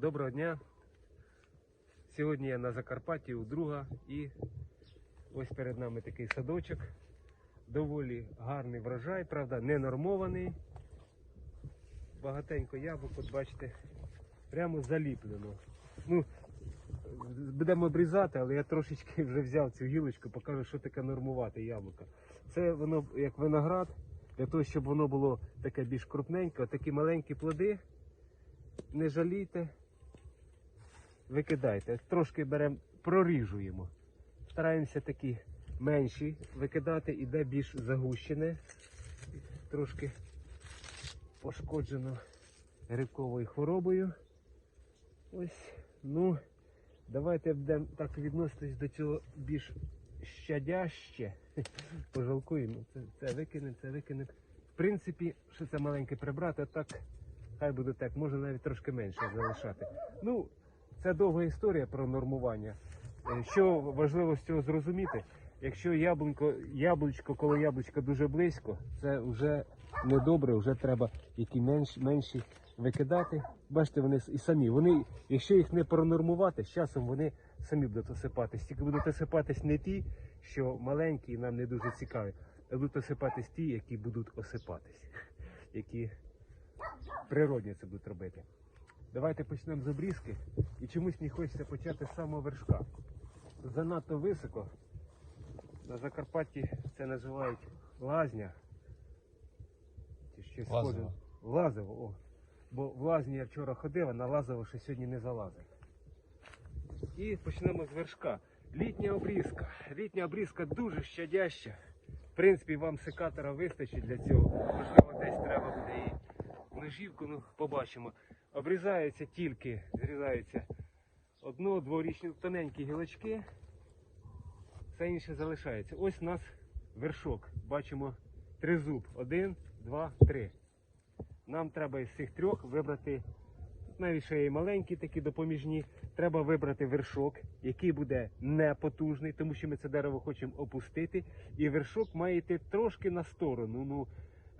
Доброго дня. Сьогодні я на Закарпатті у друга і ось перед нами такий садочок. Доволі гарний врожай, правда, не нормований. Багатенько яблук, от бачите, прямо заліплено. Ну, будемо обрізати, але я трошечки вже взяв цю гілочку, покажу, що таке нормувати яблука. Це воно як виноград, для того, щоб воно було таке більш крупненьке, такі маленькі плоди. Не жалійте, викидайте. Трошки беремо, проріжуємо. Стараємося такі менші викидати, іде більш загущене, трошки пошкоджено грибковою хворобою. Ось, ну, давайте будемо так відноситись до цього більш щадяще. Пожалкуємо. Це, це викинемо, це викинемо. В принципі, що це маленьке прибрати, а так хай буде так, може навіть трошки менше залишати. Ну, це довга історія про нормування. Е, Що важливо з цього зрозуміти, якщо яблунько, яблучко, коло яблучка дуже близько, це вже недобре, вже треба які менш, менші викидати. Бачите, вони і самі. Вони, якщо їх не пронормувати, з часом вони самі будуть осипатись. Тільки будуть осипатись не ті, що маленькі і нам не дуже цікаві, а будуть осипатись ті, які будуть осипатись, які природні це будуть робити. Давайте почнемо з обрізки. І чомусь мені хочеться почати з самого вершка. Занадто високо. На Закарпатті це називають лазня. Чи щось Лазово. Лазово, о. Бо в лазні я вчора ходив, а на лазово ще сьогодні не залазив. І почнемо з вершка. Літня обрізка. Літня обрізка дуже щадяща. В принципі, вам секатора вистачить для цього. Можливо, десь треба буде і ножівку, ну побачимо. Обрізаються тільки, зрізаються одно, дворічні тоненькі гілочки. Все інше залишається. Ось у нас вершок. Бачимо тризуб. Один, два, три. Нам треба із цих трьох вибрати, навіть ще є маленькі такі допоміжні. Треба вибрати вершок, який буде непотужний, тому що ми це дерево хочемо опустити. І вершок має йти трошки на сторону. Ну,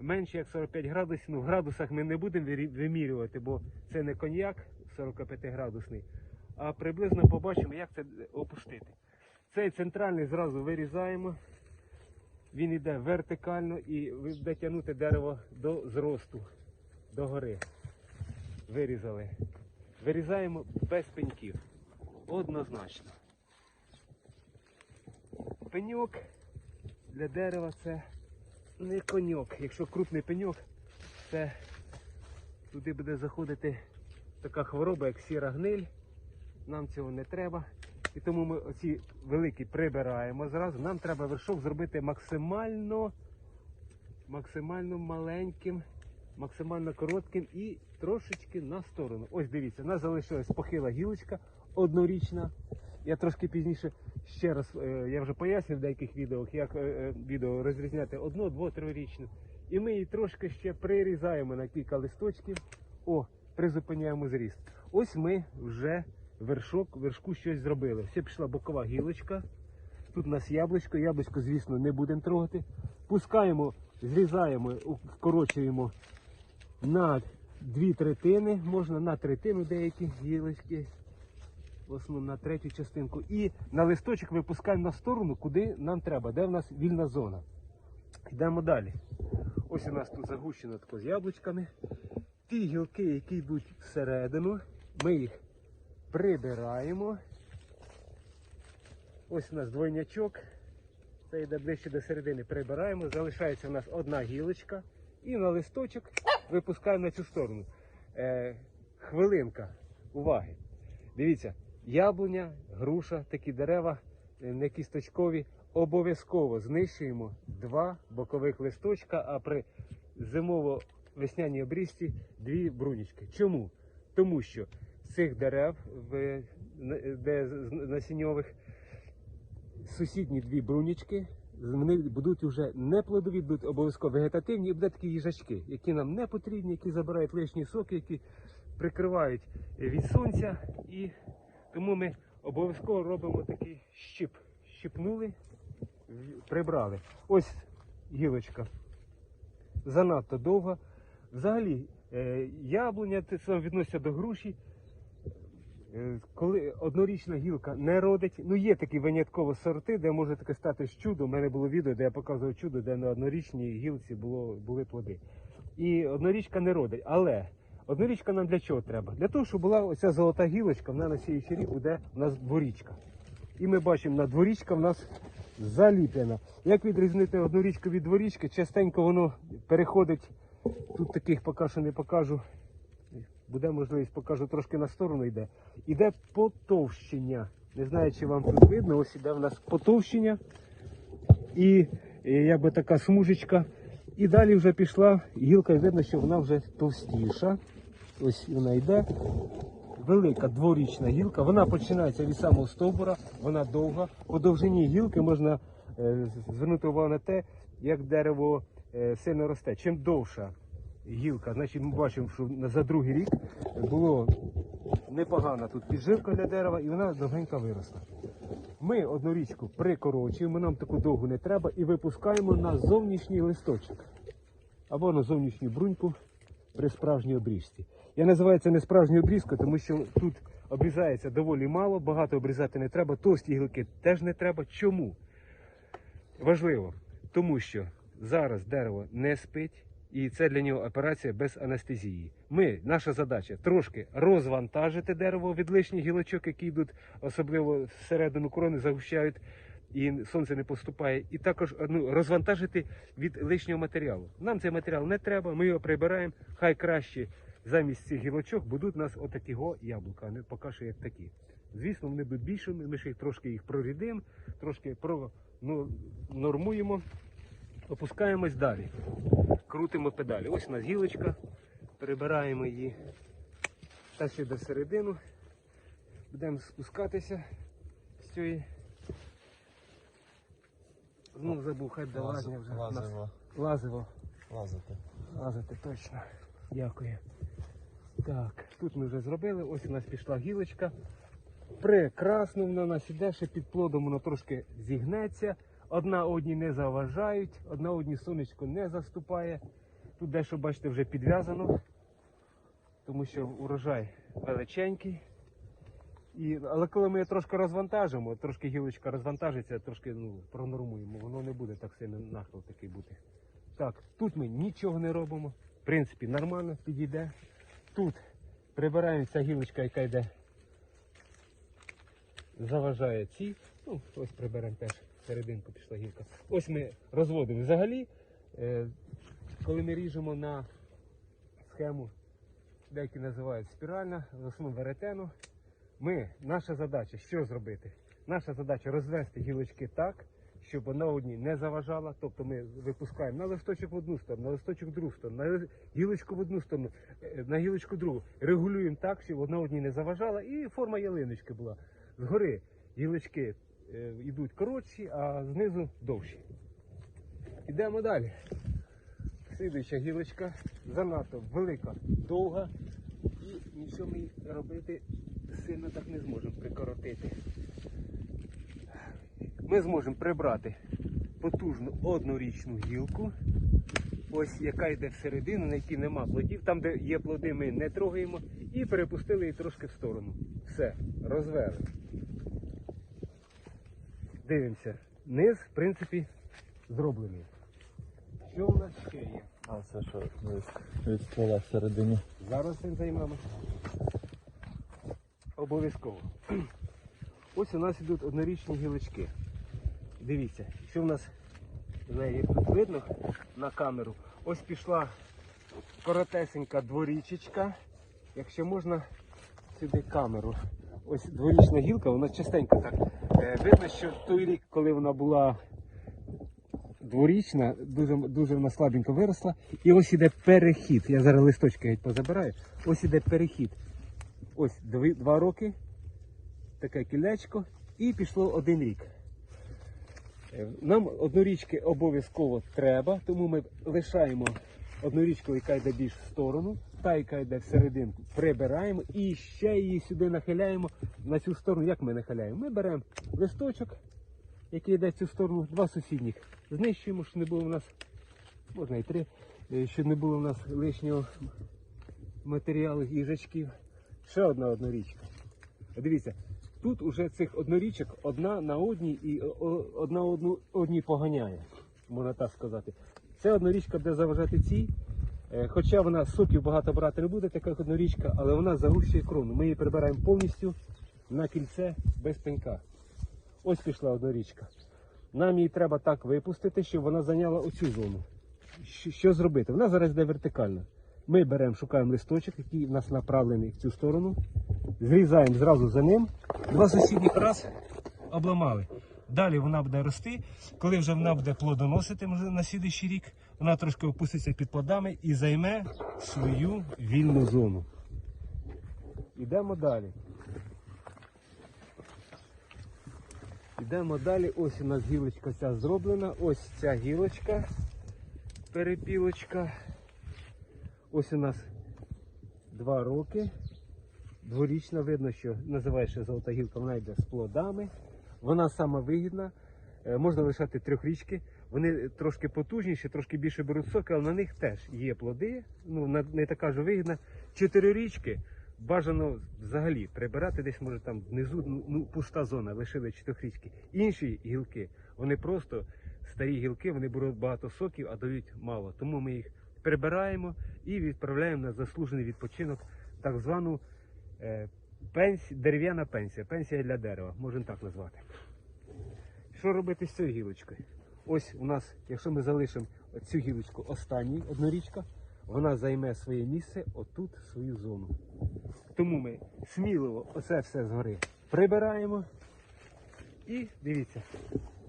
менше як 45 градусів. Ну, в градусах ми не будемо вимірювати, бо це не коньяк 45 градусний. А приблизно побачимо, як це опустити. Цей центральний зразу вирізаємо. Він йде вертикально і буде тягнути дерево до зросту, до гори. Вирізали. Вирізаємо без пеньків. Однозначно. Пеньок для дерева це не коньок. Якщо крупний пеньок, це туди буде заходити така хвороба, як сіра гниль. Нам цього не треба. І тому ми оці великі прибираємо зразу. Нам треба вершок зробити максимально, максимально маленьким, максимально коротким і трошечки на сторону. Ось дивіться, у нас залишилась похила гілочка однорічна. Я трошки пізніше ще раз, е, я вже пояснив в деяких відео, як е, е, відео розрізняти одну, дво, трирічну. І ми її трошки ще прирізаємо на кілька листочків. О, призупиняємо зріст. Ось ми вже вершок, вершку щось зробили. Все пішла бокова гілочка. Тут у нас яблучко. Яблучко, звісно, не будемо трогати. Пускаємо, зрізаємо, вкорочуємо на дві третини, можна на третину деякі гілочки. Основному на третю частинку. І на листочок випускаємо на сторону, куди нам треба, де в нас вільна зона. Йдемо далі. Ось у нас тут загущено тако з яблучками. Ті гілки, які йдуть всередину, ми їх прибираємо. Ось у нас двойнячок. Це йде ближче до середини. Прибираємо. Залишається у нас одна гілочка. І на листочок випускаємо на цю сторону. Е, хвилинка уваги. Дивіться, яблуня, груша, такі дерева е, не кісточкові. Обов'язково знищуємо два бокових листочка, а при зимово-весняній обрізці дві брунічки. Чому? Тому що цих дерев, де з сусідні дві брунічки, вони будуть вже не плодові, будуть обов'язково вегетативні, і будуть такі їжачки, які нам не потрібні, які забирають лишні соки, які прикривають від сонця. І тому ми обов'язково робимо такий щіп. Щипнули, прибрали. Ось гілочка. Занадто довга. Взагалі, е, яблуня це відноситься до груші. Е, Коли однорічна гілка не родить, ну є такі виняткові сорти, де може таке стати чудо. У мене було відео, де я показував чудо, де на однорічній гілці було, були плоди. І однорічка не родить. Але однорічка нам для чого треба? Для того, щоб була оця золота гілочка, вона на сіючий рік буде у нас дворічка. І ми бачимо, на дворічка в нас заліплена. Як відрізнити однорічку від дворічки? Частенько воно переходить. Тут таких поки що не покажу. Буде можливість, покажу трошки на сторону йде. Іде потовщення. Не знаю, чи вам тут видно, ось іде в нас потовщення. І, і якби така смужечка. І далі вже пішла гілка, і видно, що вона вже товстіша. Ось вона йде. Велика дворічна гілка. Вона починається від самого стовбура, вона довга. По довжині гілки можна е, звернути увагу на те, як дерево е, сильно росте. Чим довша гілка, значить ми бачимо, що за другий рік було непогана тут підживка для дерева, і вона довгенько виросла. Ми одну річку прикорочуємо, нам таку довгу не треба, і випускаємо на зовнішній листочок або на зовнішню бруньку при справжній обрізці. Я називаю це не справжньою обрізкою, тому що тут обрізається доволі мало, багато обрізати не треба, товсті гілки теж не треба. Чому? Важливо, тому що зараз дерево не спить, і це для нього операція без анестезії. Ми, наша задача трошки розвантажити дерево від лишніх гілочок, які йдуть, особливо всередину крони, загущають. І сонце не поступає, і також ну, розвантажити від лишнього матеріалу. Нам цей матеріал не треба, ми його прибираємо. Хай краще замість цих гілочок будуть у нас отакі го яблука, а не поки що як такі. Звісно, вони будуть більшими, ми ще їх трошки їх прорідимо, трошки про, ну, нормуємо, опускаємось далі. Крутимо педалі. Ось у нас гілочка, перебираємо її та ще до середину. Будемо спускатися з цієї. Знов забув, хай до лазня вже. Лазиво. Лазиво. Лазити. Лазити точно. Дякую. Так, тут ми вже зробили. Ось у нас пішла гілочка. Прекрасно вона нас іде, ще під плодом воно трошки зігнеться. Одна одній не заважають, одна одній сонечко не заступає. Тут дещо, бачите, вже підв'язано, тому що урожай величенький. І, але коли ми її трошки розвантажимо, трошки гілочка розвантажиться, трошки ну, пронормуємо, воно не буде так сильно нахил такий бути. Так, тут ми нічого не робимо. В принципі, нормально підійде. Тут прибираємо ця гілочка, яка йде. Заважає ці. Ну, ось приберемо теж. Серединку пішла гілка. Ось ми розводимо взагалі. Е, коли ми ріжемо на схему, деякі називають спіральна, в основному веретено. Ми, наша задача, що зробити? Наша задача розвести гілочки так, щоб вона одній не заважала. Тобто ми випускаємо на листочок в одну сторону, на листочок в другу сторону, на гілочку в одну сторону, е, на гілочку в другу. Регулюємо так, щоб одна одній не заважала, і форма ялиночки була. Згори гілочки е, йдуть коротші, а знизу довші. Йдемо далі. Слідуюча гілочка занадто велика, довга, і нічого ми робити сильно так не зможемо Ми зможемо прибрати потужну однорічну гілку, ось яка йде всередину, на якій нема плодів. Там, де є плоди, ми не трогаємо і перепустили її трошки в сторону. Все, розвели. Дивимося. Низ, в принципі, зроблений. Що у нас ще є? А це що від, від ствола всередині. Зараз цим займемося. Обов'язково. Ось у нас йдуть однорічні гілочки. Дивіться, що в нас видно на камеру. Ось пішла коротесенька дворічечка. Якщо можна сюди камеру. Ось дворічна гілка, вона частенько так. Е, видно, що в той рік, коли вона була дворічна, дуже, дуже вона слабенько виросла. І ось іде перехід. Я зараз листочки геть позабираю. Ось іде перехід. Ось два роки, таке кілечко, і пішло один рік. Е, Нам однорічки обов'язково треба, тому ми лишаємо однорічку, яка йде більш в сторону, та, яка йде всерединку, прибираємо і ще її сюди нахиляємо на цю сторону. Як ми нахиляємо? Ми беремо листочок, який йде в цю сторону, два сусідніх. Знищуємо, щоб не було в нас, можна і три, е, щоб не було в нас лишнього матеріалу їжачків. Ще одна однорічка. Дивіться, тут уже цих однорічок одна на одній і о- одна одну одній поганяє, можна так сказати. Це однорічка буде заважати цій. Е, Хоча вона соків багато брати не буде, така однорічка, але вона загущує крону. Ми її прибираємо повністю на кільце без пенька. Ось пішла однорічка. Нам її треба так випустити, щоб вона зайняла оцю зону. Що зробити? Вона зараз йде вертикально. Ми беремо, шукаємо листочок, який в нас направлений в цю сторону. Зрізаємо зразу за ним. Два сусідніх раз обламали. Далі вона буде рости. Коли вже вона буде плодоносити на слідуючий рік, вона трошки опуститься під плодами і займе свою вільну зону. Йдемо далі. Йдемо далі. Ось у нас гілочка ця зроблена. Ось ця гілочка, перепілочка. Ось у нас два роки. Дворічна, видно, що називається золота гілка, вона йде з плодами. Вона сама вигідна. Е, Можна лишати трьохрічки. Вони трошки потужніші, трошки більше беруть соки, але на них теж є плоди. Ну, не така ж вигідна. Чотирирічки бажано взагалі прибирати десь, може там внизу ну, ну, пуста зона, лишили чотирирічки. Інші гілки, вони просто старі гілки, вони беруть багато соків, а дають мало. Тому ми їх прибираємо і відправляємо на заслужений відпочинок, так звану е, пенсі, дерев'яна пенсія. Пенсія для дерева, можемо так назвати. Що робити з цією гілочкою? Ось у нас, якщо ми залишимо цю гілочку останній однорічка, вона займе своє місце отут, свою зону. Тому ми сміливо оце все згори прибираємо і дивіться,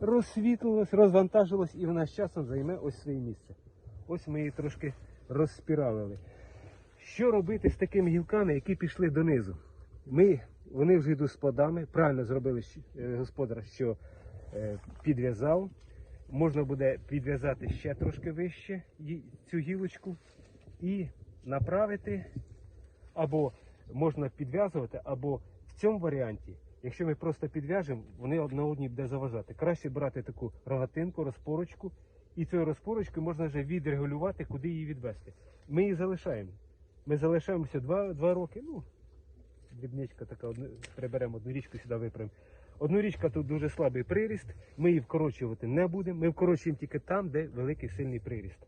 розсвітлилось, розвантажилось і вона з часом займе ось своє місце. Ось ми її трошки розспіралили. Що робити з такими гілками, які пішли донизу? Ми, вони вже йдуть з плодами. Правильно зробили е, господар, що е, підв'язав. Можна буде підв'язати ще трошки вище цю гілочку і направити, або можна підв'язувати, або в цьому варіанті, якщо ми просто підв'яжемо, вони одна одній буде заважати. Краще брати таку рогатинку, розпорочку, і цією розпорочкою можна вже відрегулювати, куди її відвести. Ми її залишаємо. Ми залишаємося два, два роки. Ну, дрібничка така, одну, приберемо одну річку сюди виправимо. Одну річка тут дуже слабий приріст, ми її вкорочувати не будемо. Ми вкорочуємо тільки там, де великий сильний приріст.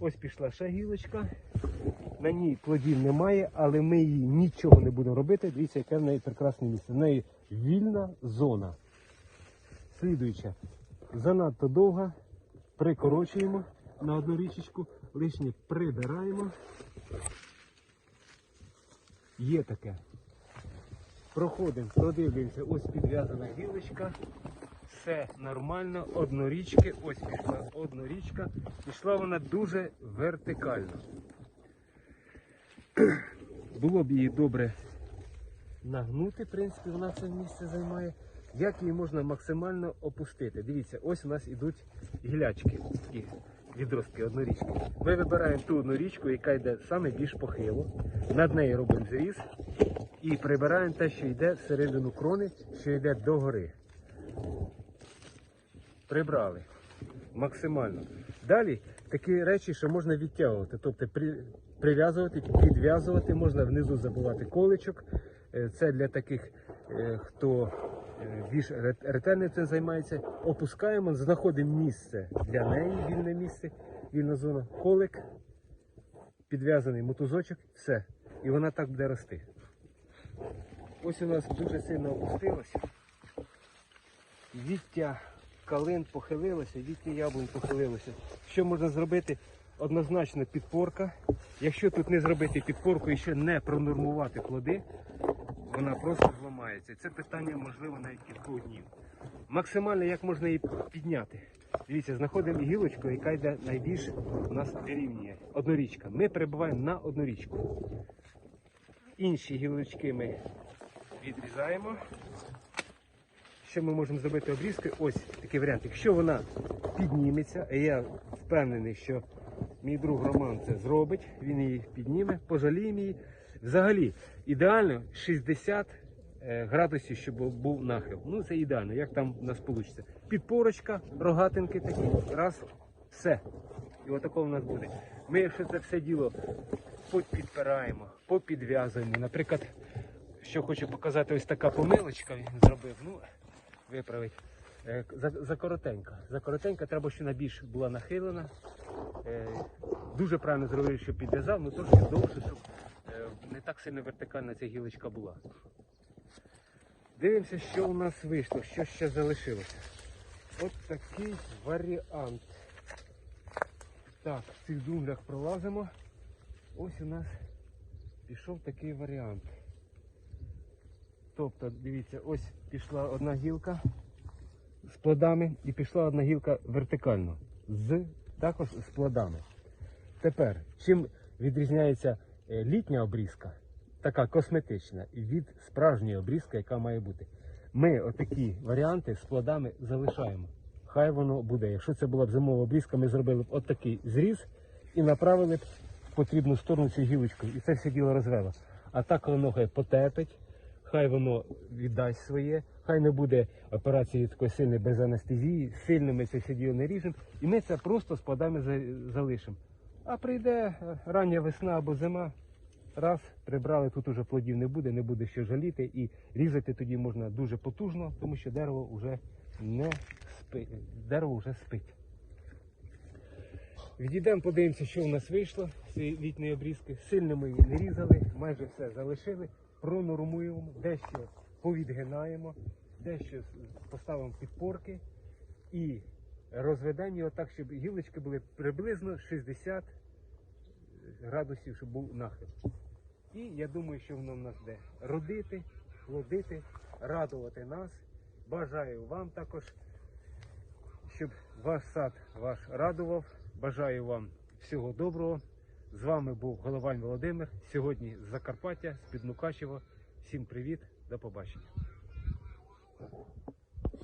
Ось пішла ще гілочка. На ній плодів немає, але ми їй нічого не будемо робити. Дивіться, яке в неї прекрасне місце. В неї вільна зона. Слідуюча. Занадто довга. Прикорочуємо на одну річечку, лишнє прибираємо. Є таке. Проходимо, продивлюємося, ось підв'язана гілочка. Все нормально, однорічки, ось пішла однорічка. Пішла вона дуже вертикально. Було б її добре нагнути, в принципі, вона це місце займає. Як її можна максимально опустити? Дивіться, ось у нас ідуть гілячки, такі відростки, однорічки. Ми вибираємо ту однорічку, яка йде саме більш похило. Над нею робимо зріз і прибираємо те, що йде всередину крони, що йде догори. Прибрали максимально. Далі такі речі, що можна відтягувати, тобто при, прив'язувати, підв'язувати, можна внизу забувати количок. Е, Це для таких, е, хто е, більш ре- ретельно цим займається. Опускаємо, знаходимо місце для неї, вільне місце, вільна зона, колик, підв'язаний мотузочок, все. І вона так буде рости. Ось у нас дуже сильно опустилося. Віття калин похилилося, віття яблунь похилилося. Що можна зробити? Однозначно підпорка. Якщо тут не зробити підпорку і ще не пронормувати плоди, вона просто зламається. Це питання можливо навіть кількох днів. Максимально як можна її підняти. Дивіться, знаходимо гілочку, яка йде найбільш у нас дорівнює. Однорічка. Ми перебуваємо на однорічку. Інші гілочки ми відрізаємо. Що ми можемо зробити обрізкою? Ось такий варіант. Якщо вона підніметься, а я впевнений, що мій друг Роман це зробить, він її підніме, пожаліємо її. Взагалі, ідеально 60 е, градусів, щоб був нахил. Ну це ідеально, як там у нас вийде. Підпорочка, рогатинки такі, раз, все. І отакого у нас буде. Ми, якщо це все діло попідпираємо, попідв'язуємо, наприклад, що хочу показати, ось така помилочка він зробив. Ну, виправить. Е, За, за коротенька. Треба, щоб вона більш була нахилена. Е, Дуже правильно зробив, що підв'язав, ну трошки довше, щоб не так сильно вертикальна ця гілочка була. Дивимося, що у нас вийшло, що ще залишилося. От такий варіант. Так, в цих джунглях пролазимо. Ось у нас пішов такий варіант. Тобто, дивіться, ось пішла одна гілка з плодами і пішла одна гілка вертикально. З, також з плодами. Тепер, чим відрізняється літня обрізка, така косметична, від справжньої обрізки, яка має бути. Ми отакі варіанти з плодами залишаємо. Хай воно буде. Якщо це була б зимова обрізка, ми зробили б отакий зріз і направили б в потрібну сторону цю гілочку. І це все діло розвело. А так воно хай потепить, хай воно віддасть своє, хай не буде операції такої сильної без анестезії, сильно ми це все діло не ріжемо. І ми це просто з плодами залишимо. А прийде е, рання весна або зима, раз прибрали, тут уже плодів не буде, не буде що жаліти, і різати тоді можна дуже потужно, тому що дерево вже не спить. Дерево вже спить. Відійдемо, подивимося, що у нас вийшло з цієї літньої обрізки. Сильно ми її не різали, майже все залишили, пронормуємо, дещо повідгинаємо, дещо поставимо підпорки і розведемо його так, щоб гілочки були приблизно 60 градусів, щоб був нахил. І я думаю, що воно в нас де родити, плодити, радувати нас. Бажаю вам також, щоб ваш сад ваш радував. Бажаю вам всього доброго. З вами був Головань Володимир. Сьогодні з Закарпаття, з Підмукачева. Всім привіт, до побачення.